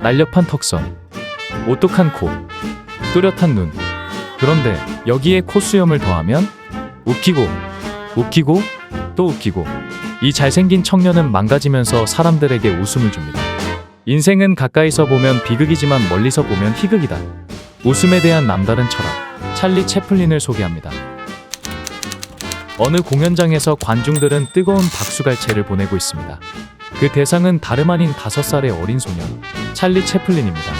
날렵한 턱선, 오똑한 코, 뚜렷한 눈. 그런데 여기에 코수염을 더하면 웃기고, 웃기고, 또 웃기고. 이 잘생긴 청년은 망가지면서 사람들에게 웃음을 줍니다. 인생은 가까이서 보면 비극이지만 멀리서 보면 희극이다. 웃음에 대한 남다른 철학, 찰리 채플린을 소개합니다. 어느 공연장에서 관중들은 뜨거운 박수갈채를 보내고 있습니다. 그 대상은 다름 아닌 다섯 살의 어린 소년, 찰리 채플린입니다.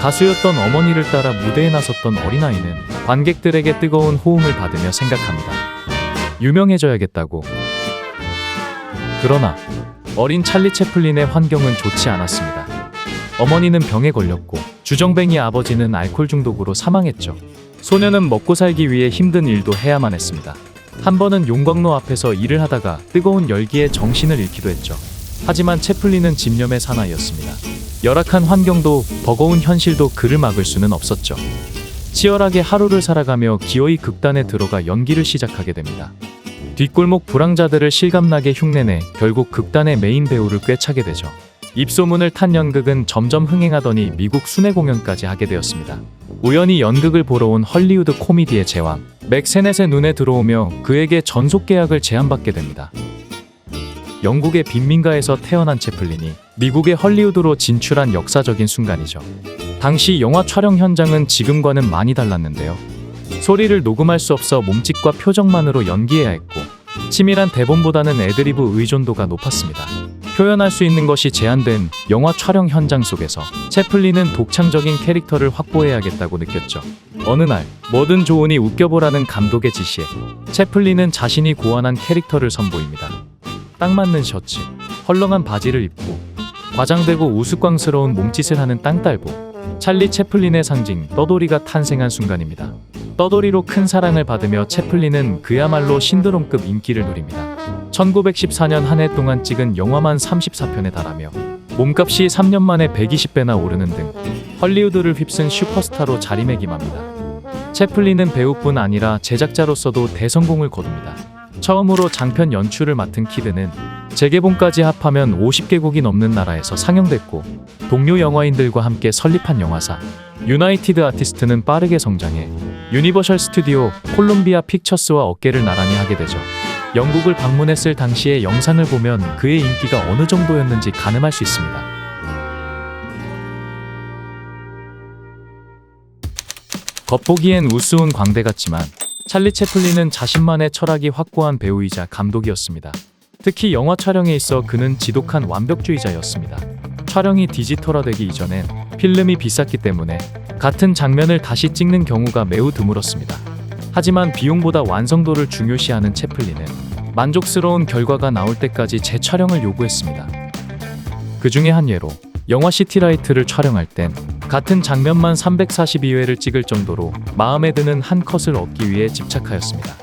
가수였던 어머니를 따라 무대에 나섰던 어린아이는 관객들에게 뜨거운 호응을 받으며 생각합니다. 유명해져야겠다고. 그러나 어린 찰리 채플린의 환경은 좋지 않았습니다. 어머니는 병에 걸렸고 주정뱅이 아버지는 알코올 중독으로 사망했죠. 소녀는 먹고 살기 위해 힘든 일도 해야만 했습니다. 한 번은 용광로 앞에서 일을 하다가 뜨거운 열기에 정신을 잃기도 했죠. 하지만 채플린은 집념의 사나이였습니다. 열악한 환경도 버거운 현실도 그를 막을 수는 없었죠. 치열하게 하루를 살아가며 기어이 극단에 들어가 연기를 시작하게 됩니다. 뒷골목 불황자들을 실감나게 흉내내 결국 극단의 메인 배우를 꿰차게 되죠. 입소문을 탄 연극은 점점 흥행하더니 미국 순회 공연까지 하게 되었습니다. 우연히 연극을 보러 온 헐리우드 코미디의 제왕 맥 세넷의 눈에 들어오며 그에게 전속 계약을 제안받게 됩니다. 영국의 빈민가에서 태어난 채플린이 미국의 헐리우드로 진출한 역사적인 순간이죠. 당시 영화 촬영 현장은 지금과는 많이 달랐는데요. 소리를 녹음할 수 없어 몸짓과 표정만으로 연기해야 했고 치밀한 대본보다는 애드리브 의존도가 높았습니다. 표현할 수 있는 것이 제한된 영화 촬영 현장 속에서 채플린은 독창적인 캐릭터를 확보해야겠다고 느꼈죠. 어느 날 뭐든 좋으니 웃겨보라는 감독의 지시에 채플린은 자신이 고안한 캐릭터를 선보입니다. 딱 맞는 셔츠, 헐렁한 바지를 입고 과장되고 우스꽝스러운 몸짓을 하는 땅딸보 찰리 채플린의 상징 떠돌이가 탄생한 순간입니다. 떠돌이로 큰 사랑을 받으며 채플린은 그야말로 신드롬급 인기를 누립니다. 1914년 한 해 동안 찍은 영화만 34편에 달하며 몸값이 3년 만에 120배나 오르는 등 헐리우드를 휩쓴 슈퍼스타로 자리매김합니다. 채플린은 배우뿐 아니라 제작자로서도 대성공을 거둡니다. 처음으로 장편 연출을 맡은 키드는 재개봉까지 합하면 50개국이 넘는 나라에서 상영됐고 동료 영화인들과 함께 설립한 영화사 유나이티드 아티스트는 빠르게 성장해 유니버셜 스튜디오 콜롬비아 픽처스와 어깨를 나란히 하게 되죠. 영국을 방문했을 당시의 영상을 보면 그의 인기가 어느 정도였는지 가늠할 수 있습니다. 겉보기엔 우스운 광대 같지만 찰리 채플린은 자신만의 철학이 확고한 배우이자 감독이었습니다. 특히 영화 촬영에 있어 그는 지독한 완벽주의자였습니다. 촬영이 디지털화되기 이전엔 필름이 비쌌기 때문에 같은 장면을 다시 찍는 경우가 매우 드물었습니다. 하지만 비용보다 완성도를 중요시하는 채플린은 만족스러운 결과가 나올 때까지 재촬영을 요구했습니다. 그 중에 한 예로 영화 시티라이트를 촬영할 땐 같은 장면만 342회를 찍을 정도로 마음에 드는 한 컷을 얻기 위해 집착하였습니다.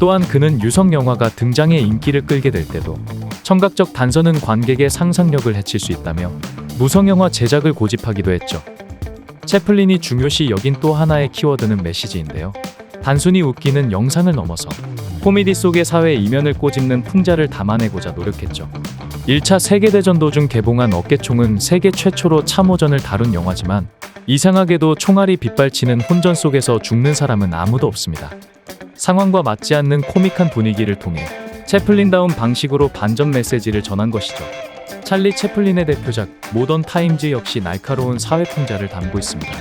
또한 그는 유성 영화가 등장해 인기를 끌게 될 때도 청각적 단서는 관객의 상상력을 해칠 수 있다며 무성 영화 제작을 고집하기도 했죠. 채플린이 중요시 여긴 또 하나의 키워드는 메시지인데요. 단순히 웃기는 영상을 넘어서 코미디 속의 사회 이면을 꼬집는 풍자를 담아내고자 노력했죠. 1차 세계대전 도중 개봉한 어깨총은 세계 최초로 참호전을 다룬 영화지만 이상하게도 총알이 빗발치는 혼전 속에서 죽는 사람은 아무도 없습니다. 상황과 맞지 않는 코믹한 분위기를 통해 채플린다운 방식으로 반전 메시지를 전한 것이죠. 찰리 채플린의 대표작 모던 타임즈 역시 날카로운 사회 풍자를 담고 있습니다.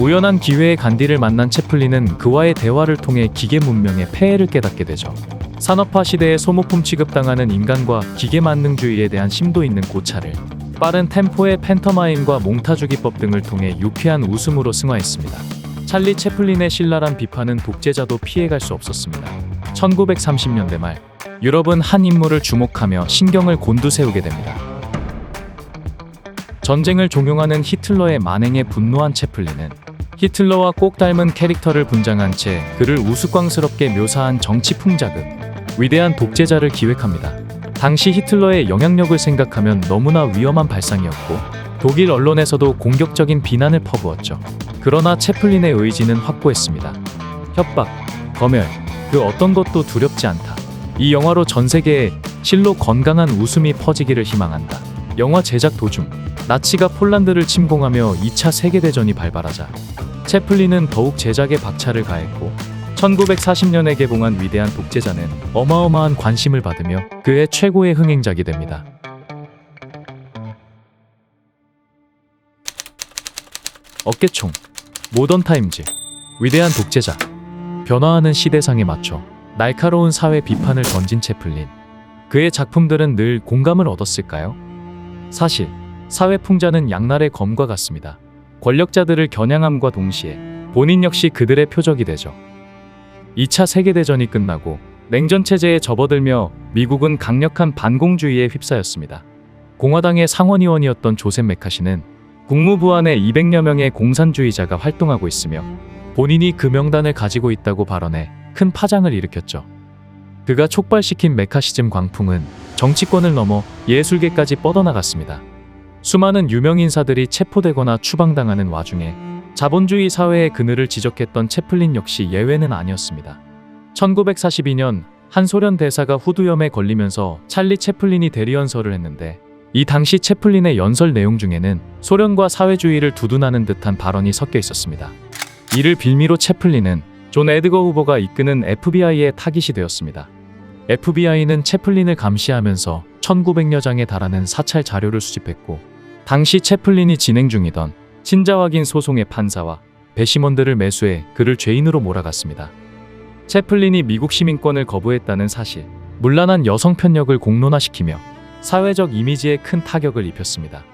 우연한 기회에 간디를 만난 채플린은 그와의 대화를 통해 기계 문명의 폐해를 깨닫게 되죠. 산업화 시대에 소모품 취급당하는 인간과 기계 만능주의에 대한 심도 있는 고찰을 빠른 템포의 팬터마임과 몽타주기법 등을 통해 유쾌한 웃음으로 승화했습니다. 찰리 채플린의 신랄한 비판은 독재자도 피해갈 수 없었습니다. 1930년대 말 유럽은 한 인물을 주목하며 신경을 곤두세우게 됩니다. 전쟁을 종용하는 히틀러의 만행에 분노한 채플린은 히틀러와 꼭 닮은 캐릭터를 분장한 채 그를 우스꽝스럽게 묘사한 정치 풍자극 위대한 독재자를 기획합니다. 당시 히틀러의 영향력을 생각하면 너무나 위험한 발상이었고 독일 언론에서도 공격적인 비난을 퍼부었죠. 그러나 채플린의 의지는 확고했습니다. 협박, 검열, 그 어떤 것도 두렵지 않다. 이 영화로 전 세계에 실로 건강한 웃음이 퍼지기를 희망한다. 영화 제작 도중 나치가 폴란드를 침공하며 2차 세계대전이 발발하자 채플린은 더욱 제작에 박차를 가했고 1940년에 개봉한 위대한 독재자는 어마어마한 관심을 받으며 그의 최고의 흥행작이 됩니다. 어깨총, 모던 타임즈, 위대한 독재자, 변화하는 시대상에 맞춰 날카로운 사회 비판을 던진 채플린. 그의 작품들은 늘 공감을 얻었을까요? 사실 사회 풍자는 양날의 검과 같습니다. 권력자들을 겨냥함과 동시에 본인 역시 그들의 표적이 되죠. 2차 세계대전이 끝나고 냉전 체제에 접어들며 미국은 강력한 반공주의에 휩싸였습니다. 공화당의 상원의원이었던 조셉 메카시는 국무부 안에 200여 명의 공산주의자가 활동하고 있으며 본인이 그 명단을 가지고 있다고 발언해 큰 파장을 일으켰죠. 그가 촉발시킨 메카시즘 광풍은 정치권을 넘어 예술계까지 뻗어나갔습니다. 수많은 유명 인사들이 체포되거나 추방당하는 와중에 자본주의 사회의 그늘을 지적했던 채플린 역시 예외는 아니었습니다. 1942년 한 소련 대사가 후두염에 걸리면서 찰리 채플린이 대리연설을 했는데 이 당시 채플린의 연설 내용 중에는 소련과 사회주의를 두둔하는 듯한 발언이 섞여 있었습니다. 이를 빌미로 채플린은 존 에드거 후보가 이끄는 FBI의 타깃이 되었습니다. FBI는 채플린을 감시하면서 1900여 장에 달하는 사찰 자료를 수집했고 당시 채플린이 진행 중이던 친자 확인 소송의 판사와 배심원들을 매수해 그를 죄인으로 몰아갔습니다. 채플린이 미국 시민권을 거부했다는 사실, 문란한 여성 편력을 공론화시키며 사회적 이미지에 큰 타격을 입혔습니다.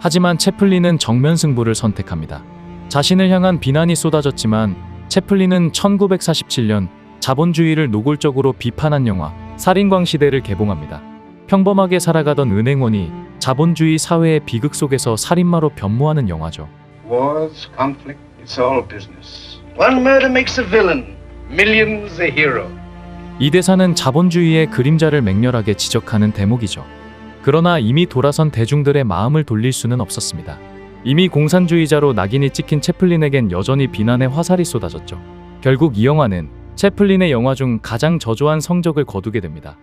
하지만 채플린은 정면 승부를 선택합니다. 자신을 향한 비난이 쏟아졌지만 채플린은 1947년 자본주의를 노골적으로 비판한 영화 살인광 시대를 개봉합니다. 평범하게 살아가던 은행원이 자본주의 사회의 비극 속에서 살인마로 변모하는 영화죠. Wars, conflict, it's all business. One murder makes a villain, millions a hero. 이 대사는 자본주의의 그림자를 맹렬하게 지적하는 대목이죠. 그러나 이미 돌아선 대중들의 마음을 돌릴 수는 없었습니다. 이미 공산주의자로 낙인이 찍힌 채플린에겐 여전히 비난의 화살이 쏟아졌죠. 결국 이 영화는 채플린의 영화 중 가장 저조한 성적을 거두게 됩니다.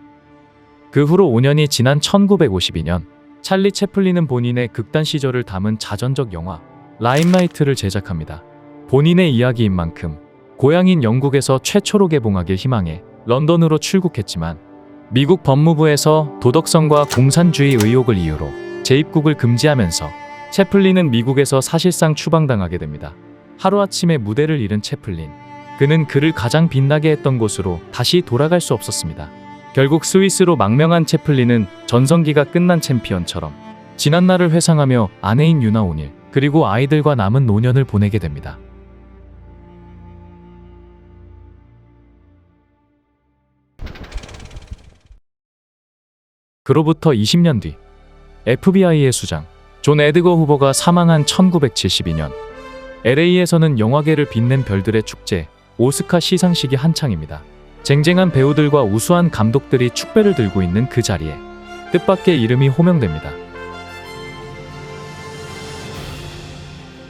그 후로 5년이 지난 1952년 찰리 채플린은 본인의 극단 시절을 담은 자전적 영화 라임라이트를 제작합니다. 본인의 이야기인 만큼 고향인 영국에서 최초로 개봉하길 희망해 런던으로 출국했지만 미국 법무부에서 도덕성과 공산주의 의혹을 이유로 재입국을 금지하면서 채플린은 미국에서 사실상 추방당하게 됩니다. 하루아침에 무대를 잃은 채플린. 그는 그를 가장 빛나게 했던 곳으로 다시 돌아갈 수 없었습니다. 결국 스위스로 망명한 채플린은 전성기가 끝난 챔피언처럼 지난 날을 회상하며 아내인 유나 오닐 그리고 아이들과 남은 노년을 보내게 됩니다. 그로부터 20년 뒤 FBI의 수장 존 에드거 후보가 사망한 1972년 LA에서는 영화계를 빛낸 별들의 축제 오스카 시상식이 한창입니다. 쟁쟁한 배우들과 우수한 감독들이 축배를 들고 있는 그 자리에 뜻밖의 이름이 호명됩니다.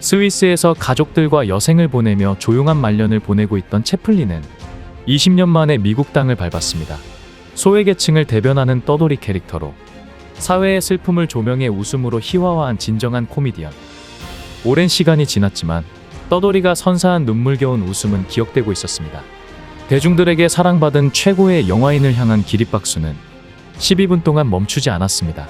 스위스에서 가족들과 여생을 보내며 조용한 말년을 보내고 있던 채플린은 20년 만에 미국 땅을 밟았습니다. 소외계층을 대변하는 떠돌이 캐릭터로 사회의 슬픔을 조명해 웃음으로 희화화한 진정한 코미디언. 오랜 시간이 지났지만 떠돌이가 선사한 눈물겨운 웃음은 기억되고 있었습니다. 대중들에게 사랑받은 최고의 영화인을 향한 기립박수는 12분 동안 멈추지 않았습니다.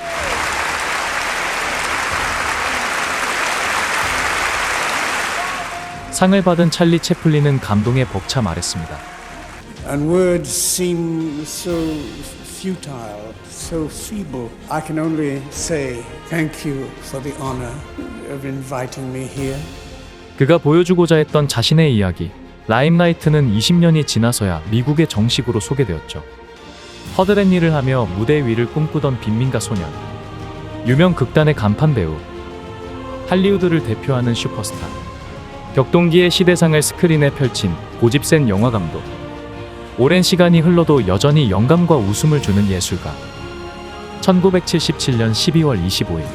상을 받은 찰리 채플린은 감동에 벅차 말했습니다. And words seem so futile, so feeble. I can only say thank you for the honor of inviting me here. 그가 보여주고자 했던 자신의 이야기 라임라이트는 20년이 지나서야 미국에 정식으로 소개되었죠. 허드렛 일을 하며 무대 위를 꿈꾸던 빈민가 소년 유명 극단의 간판 배우 할리우드를 대표하는 슈퍼스타 격동기의 시대상을 스크린에 펼친 고집센 영화 감독 오랜 시간이 흘러도 여전히 영감과 웃음을 주는 예술가 1977년 12월 25일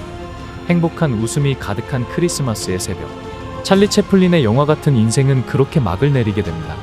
행복한 웃음이 가득한 크리스마스의 새벽 찰리 채플린의 영화 같은 인생은 그렇게 막을 내리게 됩니다.